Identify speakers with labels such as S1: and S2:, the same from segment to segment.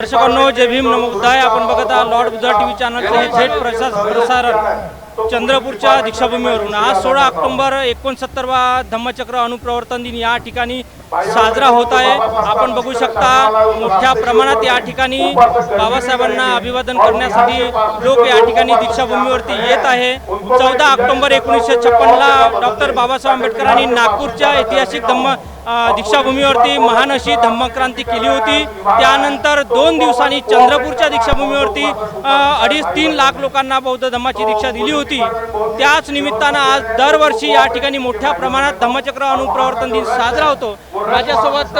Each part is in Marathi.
S1: दर्शकांनो जय भीम नमोदाय. आपण बघत आहात लॉर्ड बुद्धा टीव्ही चॅनलचे हे थेट प्रसार प्रसारण चंद्रपूरच्या दीक्षाभूमीवरून. आज सोळा ऑक्टोबर एकोणसत्तरवा धम्मचक्र अनुप्रवर्तन दिन या ठिकाणी साजरा होत आहे. आपण बघू शकता मोठ्या प्रमाणात या ठिकाणी बाबासाहेबांना अभिवादन करण्यासाठी लोक या ठिकाणी दीक्षाभूमीवरती येत आहे. चौदा ऑक्टोंबर एकोणीसशे छप्पनला डॉक्टर बाबासाहेब आंबेडकरांनी नागपूरच्या ऐतिहासिक धम्म दीक्षाभूमीवरती महान अशी धम्मक्रांती केली होती. त्यानंतर दोन दिवसांनी चंद्रपूरच्या दीक्षाभूमीवरती अडीच तीन लाख लोकांना बौद्ध धम्माची दीक्षा दिली होती. त्याच निमित्तानं आज दरवर्षी या ठिकाणी मोठ्या प्रमाणात धम्मचक्र अनुप्रवर्तन दिन साजरा होतो. माझ्यासोबत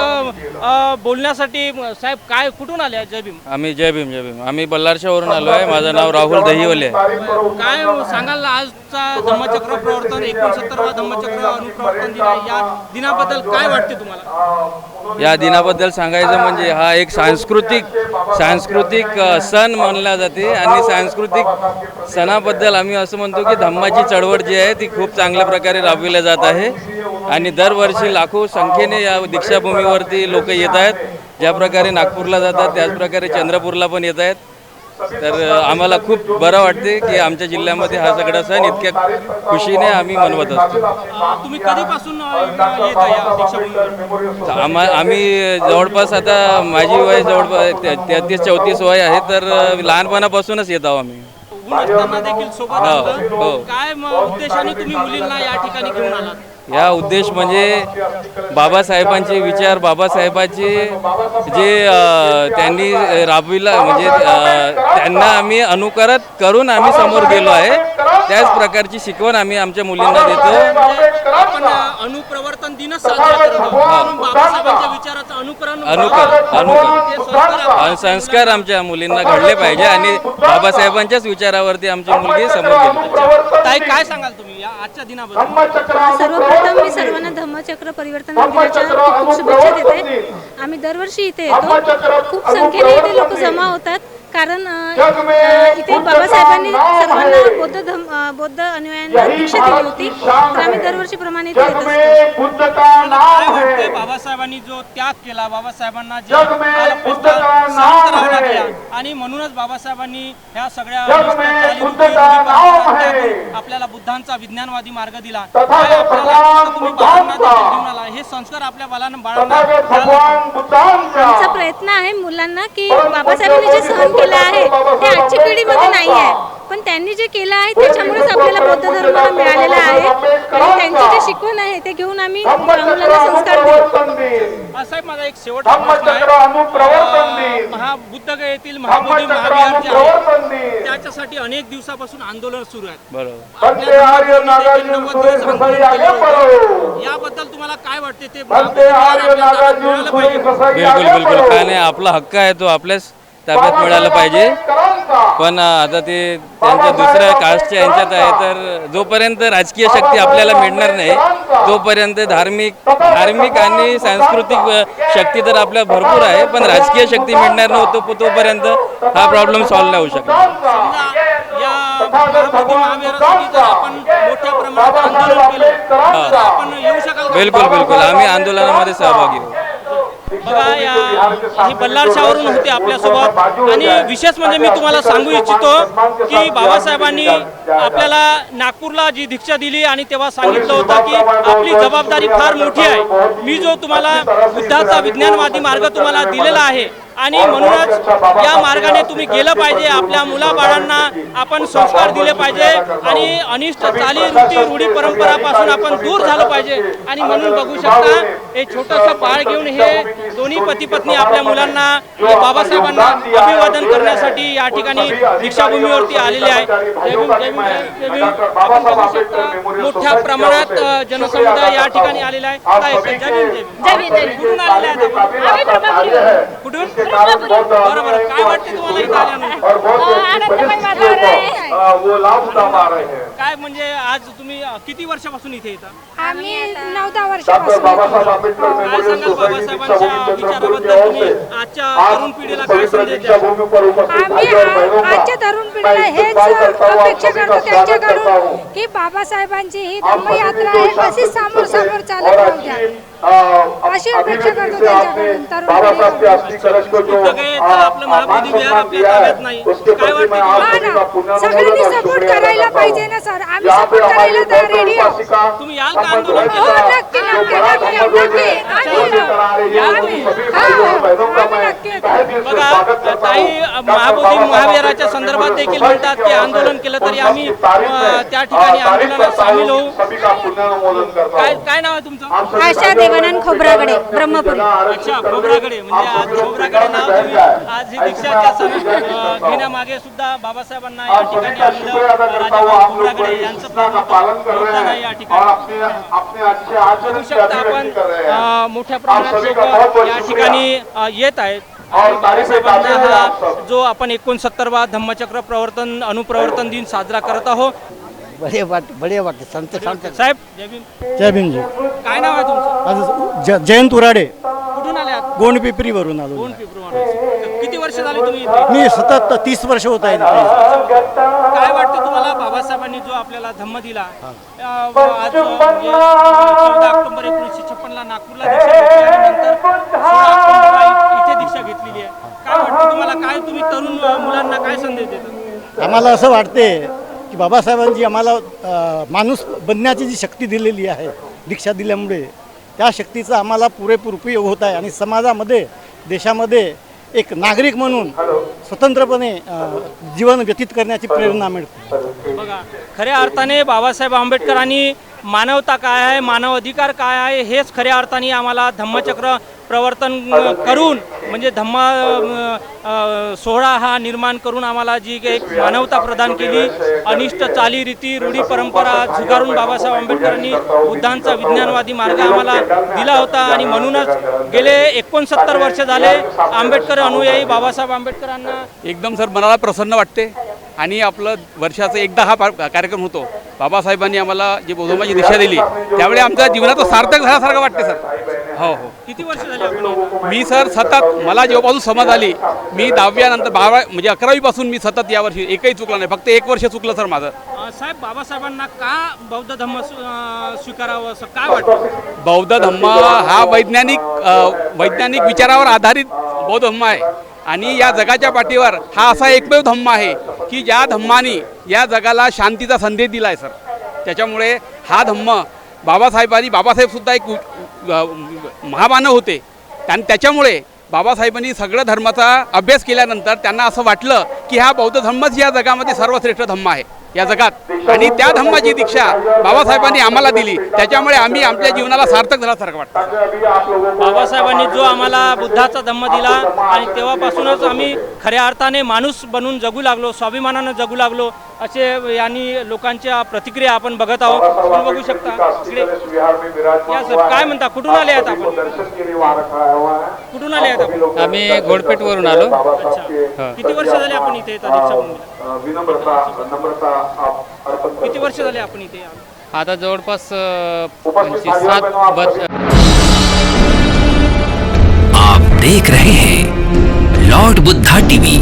S1: बोलण्यासाठी साहेब काय कुठून आले जय भीम?
S2: आम्ही जय भीम जय भीम. आम्ही बल्लारशावरून आलो आहे माझं नाव राहुल दहिवले आहे.
S1: काय सांगाल आजचा धम्मचक्र प्रवर्तन एकोणसत्तरवा धम्मचक्र अनुप्रवर्तन दिन आहे. या दिनाबद्दल काय वाटते तुम्हाला?
S2: या दिनाबद्दल सांगायचं म्हणजे हा एक सांस्कृतिक सांस्कृतिक सण मानला जाते आणि सांस्कृतिक सणाबद्दल आम्ही असं म्हणतो की धम्माची चळवळ जी आहे ती खूप चांगल्या प्रकारे राबविल्या जात आहे. आणि दरवर्षी लाखो संख्येने या दीक्षाभूमीवरती लोक येत आहेत. ज्या प्रकारे नागपूरला जातात त्याचप्रकारे चंद्रपूरला पण येत आहेत. तर आम्हाला खूप बरं वाटते की आमच्या जिल्ह्यामध्ये हा सगळा सण इतक्या खुशीने आम्ही मनवत असतो.
S1: तुम्ही कधीपासून
S2: आम्हा आम्ही जवळपास आता माझी वय जवळपास तेहतीस चौतीस वय आहे तर लहानपणापासूनच येत आहो आम्ही.
S1: ऊन असताना देखील सोबत
S2: हो. हो.
S1: काय म- उद्देशाने तुम्ही मुलींना या ठिकाणी घेऊन आलात
S2: या उद्देश म्हणजे बाबासाहेबांचे विचार बाबासाहेबांचे जे अ, त्यांनी राबविला म्हणजे अ, त्यांना आम्ही अनुकरत करून आम्ही समोर गेलो आहे त्याच प्रकारची शिकवण आम्ही आमच्या मुलींना देतो
S1: आपण अनुप्रवर्तन साजरा करत बाबासाहेबांच्या विचाराचं अनुकरण संस्कार
S2: आमच्या मुलींना घडले पाहिजे आणि बाबासाहेबांच्याच विचारावरती आमची मुलगी समोर गेली.
S1: ताई काय सांगाल तुम्ही? या आजच्या दिनाबद्दल.
S3: सर्वप्रथम मी सर्वांना धम्मचक्र परिवर्तन दिनाच्या खूप शुभेच्छा देते. आम्ही दरवर्षी इथे येतो. खूप संख्येने इथे लोक जमा होतात. कारण इथे बाबासाहेबांनी सर्वांना बौद्ध धम अ, बौद्ध अनुयायांना दीक्षा दिली होती. तर आम्ही दरवर्षीप्रमाणे इथे येत असतो.
S1: बाबासाहेबांनी जो त्याग केला बाबासाहेबांना जे आणि म्हणूनच बाबासाहेबांनी ह्या सगळ्या आपल्याला बुद्धांचा विज्ञानवादी मार्ग दिला. हे संस्कार आपल्या बालांना
S3: आमचा प्रयत्न आहे मुलांना की बाबासाहेबांनी जे सहन केलं आहे ते आजच्या पिढीमध्ये नाही आहे. पण त्यांनी जे केलं आहे त्याच्यामुळेच आपल्याला बौद्ध धर्म मिळालेला आहे. आणि त्यांची जे शिकवण आहे ते घेऊन आम्ही मुलांना संस्कार देऊ.
S1: साहेब माझा एक शेवटचा प्रश्न आहे. अं, महा बुद्धगयेतील महाबोधी महाविहार जे आहे त्याच्यासाठी अनेक दिवसापासून आंदोलन सुरू आहेत.
S2: बरोबर.
S1: याबद्दल तुम्हाला काय वाटते ते
S2: बिलकुल बिलकुल. काय नाही आपला हक्क आहे तो आपल्याच ताब्यात मिळाला पाहिजे. पण आता ते त्यांच्या दुसऱ्या कास्टच्या यांच्यात आहे तर जोपर्यंत राजकीय शक्ती आपल्याला मिळणार नाही तोपर्यंत धार्मिक धार्मिक आणि सांस्कृतिक शक्ती तर आपल्या भरपूर आहे पण राजकीय शक्ती मिळणार नव्हतं तोपर्यंत हा प्रॉब्लेम सॉल्व्ह नाही होऊ शकत
S1: समजा या महाबोधी महाविहारासाठी जर आपण मोठ्या प्रमाणात आंदोलन केलं तर आपण येऊ शकाल का?
S2: बिलकुल बिलकुल. आम्ही आंदोलनामध्ये सहभागी होऊ
S1: बघा या ही बल्लारशावरून होते आपल्यासोबत. आणि विशेष म्हणजे मी तुम्हाला सांगू इच्छितो की बाबासाहेबांनी आपल्याला नागपूरला जी दीक्षा दिली आणि तेव्हा सांगितलं होतं की आपली जबाबदारी फार मोठी आहे. मी जो तुम्हाला बुद्धाचा विज्ञानवादी मार्ग तुम्हाला दिलेला आहे आणि म्हणूनच या मार्गाने तुम्ही गेलं पाहिजे आपल्या मुलाबाळांना आपण संस्कार दिले पाहिजे आणि अनिष्ट चाली रीती रूढी परंपरापासून आपण दूर झालो पाहिजे. आणि म्हणून बघू शकता हे छोटंसं बाळ घेऊन हे दोन्ही पती पत्नी आपल्या मुलांना बाबासाहेबांना अभिवादन करण्यासाठी या ठिकाणी दीक्षाभूमीवरती आलेले आहे. मोठ्या प्रमाणात जनसमुदाय या ठिकाणी आलेला आहे. आलेले? कुठून? बरं बरं काय वाटते तुम्हाला इथं आल्यानंतर? काय म्हणजे आज तुम्ही अ, किती वर्षापासून इथे येता?
S3: आम्ही नऊ दहा वर्षापासून
S1: काय सांगाल बाबासाहेबांच्या विचाराबद्दल तुम्ही आजच्या तरुण पिढीला काय संदेश द्याल?
S3: आम्ही आ- आजच्या तरुण पिढीला हेच अपेक्षा करतो त्यांच्याकडून की बाबासाहेबांची ही धम्मयात्रा आहे अशी समोर समोर चालत राहू द्या.
S4: बाबासाहेब के अस्थि कलश को जो
S1: तिथं काही तर आपलं महाबोधी विहार आपल्या ताब्यात नाही. काय वाटतं
S5: हा
S1: तुम्हाला?
S5: ना सगळ्यांनी सपोर्ट करायला पाहिजे ना सर. आम्ही सपोर्ट करायला तर रेडी आहोत
S1: तुम्ही याल का आंदोलन
S5: हो नक्की नक्की नक्की नक्की. आम्ही
S1: बघा ताई महाबोधी महाविहाराच्या संदर्भात देखील म्हणतात की आंदोलन केलं तरी आम्ही त्या ठिकाणी आंदोलनात सामील होऊ. काय काय नाव आहे तुमचं?
S5: आशा देवानंद खोबरागडे ब्रह्मपुरी.
S1: अच्छा खोबराकडे म्हणजे आज खोबराकडे नाव तुम्ही आज ही दीक्षाच्या घेण्यामागे सुद्धा बाबासाहेबांना या ठिकाणी आलेलं राजाभाऊ खोबराकडे यांचं प्रमुख योगदान आहे या ठिकाणी बघू शकता आपण मोठ्या प्रमाणात लोक या ठिकाणी येत आहेत. हा जो आपण एकोणसत्तरवा धम्मचक्र प्रवर्तन अनुप्रवर्तन दिन साजरा करत आहोत.
S6: बढिया वाट बढिया वाटते संत शांत
S1: साहेब जय भीम.
S6: जय भीमजी
S1: काय नाव आहे तुमचं?
S6: ज जयंत उराडे.
S1: कुठून आले आहात?
S6: गोंडपिपरीवरून आलो.
S1: दोन फेब्रुवारी किती वर्ष झाली तुम्ही इथे?
S6: मी सतत तीस वर्ष होत आहे
S1: काय वाटतं तुम्हाला बाबासाहेबांनी जो आपल्याला धम्म दिला? अं, व आज अं, अं, चौदा ऑक्टोबर एकोणीसशे छप्पनला नागपूरला दीक्षा घेतली आणि काय संदेश देता?
S6: आम्हाला असं वाटते की बाबासाहेबांची आम्हाला अ, माणूस बनण्याची जी शक्ती दिलेली आहे दीक्षा दिल्यामुळे त्या शक्तीचा आम्हाला पुरेपूर उपयोग होत आहे. आणि समाजामध्ये देशामध्ये एक नागरिक म्हणून स्वतंत्रपणे अ, जीवन व्यतीत करण्याची प्रेरणा मिळते.
S1: बघा खऱ्या अर्थाने बाबासाहेब आंबेडकरांनी मानवता काय आहे मानव अधिकार काय आहे हेच खऱ्या अर्थाने आम्हाला धम्मचक्र प्रवर्तन करून म्हणजे धम्म सोहळा हा निर्माण करून आम्हाला जी एक मानवता प्रदान केली अनिष्ट चालीरीती रूढी परंपरा झुगारून बाबासाहेब आंबेडकरांनी बुद्धांचा विज्ञानवादी मार्ग आम्हाला दिला होता आणि म्हणूनच गेले एकोणसत्तर वर्ष झाले आंबेडकर अनुयायी बाबासाहेब आंबेडकरांना.
S7: एकदम सर मनाला प्रसन्न वाटते आणि आपलं वर्षाचं एकदा हा कार्यक्रम होतो. बाबासाहेबांनी आम्हाला जी बौद्धमाची दिशा दिली त्यावेळी आमच्या जीवनाचं सार्थक झाल्यासारखं वाटते सर. हो हो.
S1: किती वर्ष झाली?
S7: मी सर सतत मला जेव्हापासून समज आली मी दहाव्यानंतर बारा म्हणजे अकरावीपासून मी सतत यावर्षी एकही चुकला नाही फक्त एक वर्ष चुकलं सर माझं.
S1: अ, साहेब बाबासाहेबांना का बौद्ध धम्म स्व- अ, स्वीकारावं असं काय वाटतं?
S7: बौद्ध धम्म हा वैज्ञानिक अ, वैज्ञानिक विचारावर आधारित बौद्ध धम्म आहे. आणि या जगाच्या पाठीवर हा असा एकमेव धम्म आहे की ज्या धम्माने या जगाला शांतीचा संदेश दिला आहे सर. त्याच्यामुळे हा धम्म बाबासाहेबांनी बाबासाहेबसुद्धा एक महामानव होते. आणि त्याच्यामुळे बाबासाहेबांनी सगळं धर्माचा अभ्यास केल्यानंतर त्यांना असं वाटलं की हा बौद्ध धम्मच या जगामध्ये सर्वश्रेष्ठ धम्म आहे. या जगात. आणि त्या धम्माची दीक्षा बाबासाहेबांनी आम्हाला दिली. त्याच्यामुळे आम्ही आमच्या जीवनाला सार्थक झाल्यासारखं वाटतं.
S1: बाबासाहेबांनी जो आम्हाला बुद्धाचा धम्म दिला आणि तेव्हापासूनच आम्ही खऱ्या अर्थाने माणूस बनून जगू लागलो स्वाभिमानानं जगू लागलो असे यांनी लोकांच्या प्रतिक्रिया आपण बघत आहोत. आपण बघू शकता इकडे. या सर काय म्हणता? कुठून आले आहेत आपण? कुठून आले आहेत आपण?
S2: आम्ही घोडपेटवरून आलो.
S1: अच्छा. किती वर्ष झाले आपण इथे येतात
S4: विनम्रता नम्रता
S1: किती वर्ष झाले आपण इथे?
S2: आता जवळपास
S4: भाइयों बहनों, आप
S8: आप देख रहे हैं लॉर्ड बुद्धा टीवी।